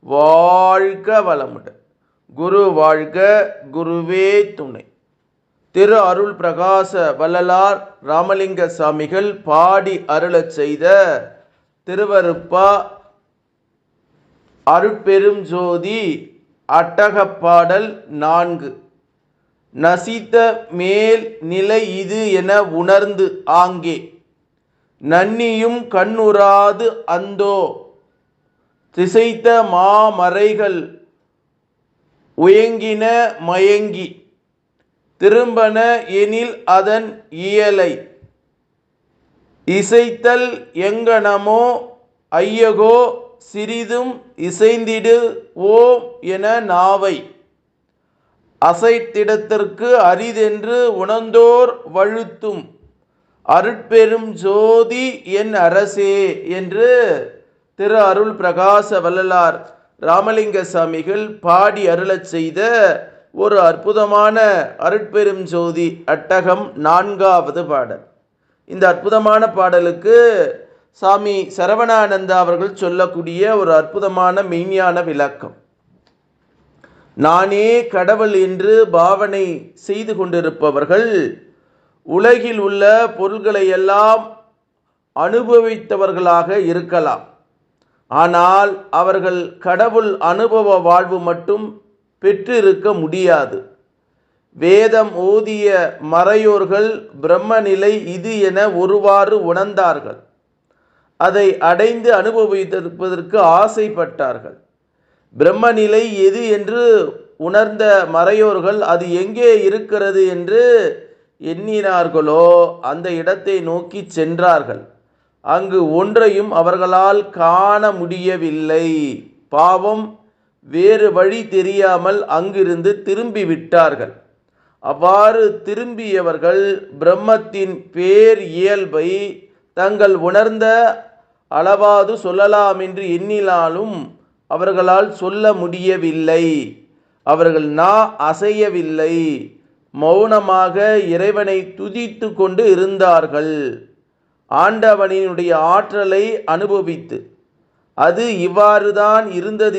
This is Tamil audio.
வாழ்க வளமுடன். குரு வாழ்க குருவே துணை. திரு அருள் பிரகாச வள்ளலார் ராமலிங்க சாமிகள் பாடி அருளச் செய்த திருவருப்பா அருட்பெரும் ஜோதி அட்டகப்பாடல் நான்கு. நசித்த மேல் நிலை இது என உணர்ந்து ஆங்கே. நன்னியும் கண்ணுறாது அந்தோ. திசைத்த மாமறைகள் உயங்கின மயங்கி திரும்பன எனில் அதன் இயலை. இசைத்தல் எங்கனமோ ஐயகோ சிறிதும் இசைந்திடு ஓம் என நாவை. அசைத்திடத்திற்கு அரிதென்று உணர்ந்தோர் வழுத்தும் அருட்பெரும் ஜோதி என் அரசே என்று திரு அருள் பிரகாச வள்ளலார் ராமலிங்க சாமிகள் பாடி அருளச் செய்த ஒரு அற்புதமான அருட்பெரும் ஜோதி அட்டகம் நான்காவது பாடல். இந்த அற்புதமான பாடலுக்கு சாமி சரவணானந்தா அவர்கள் சொல்லக்கூடிய ஒரு அற்புதமான மெய்ஞான விளக்கம். நானே கடவுள் என்று பாவனை செய்து கொண்டிருப்பவர்கள் உலகில் உள்ள பொருள்களை எல்லாம் அனுபவித்தவர்களாக இருக்கலாம். ஆனால் அவர்கள் கடவுள் அனுபவ வாழ்வு மட்டும் பெற்றிருக்க முடியாது. வேதம் ஓதிய மறையோர்கள் பிரம்மநிலை இது என ஒருவாறு உணர்ந்தார்கள். அதை அடைந்து அனுபவித்திருப்பதற்கு ஆசைப்பட்டார்கள். பிரம்மநிலை எது என்று உணர்ந்த மறையோர்கள் அது எங்கே இருக்கிறது என்று எண்ணினார்களோ அந்த இடத்தை நோக்கி சென்றார்கள். அங்கு ஒன்றையும் அவர்களால் காண முடியவில்லை. பாவம் வேறு வழி தெரியாமல் அங்கிருந்து திரும்பி விட்டார்கள் அவ்வாறு திரும்பியவர்கள் பிரம்மத்தின் பேர் இயல்பை தங்கள் உணர்ந்த அளவாது சொல்லலாம் என்று எண்ணினாலும் அவர்களால் சொல்ல முடியவில்லை. அவர்கள் நா அசையவில்லை. மௌனமாக இறைவனை துதித்து கொண்டு இருந்தார்கள். ஆண்டவனினுடைய ஆற்றலை அனுபவித்து அது இவ்வாறுதான் இருந்தது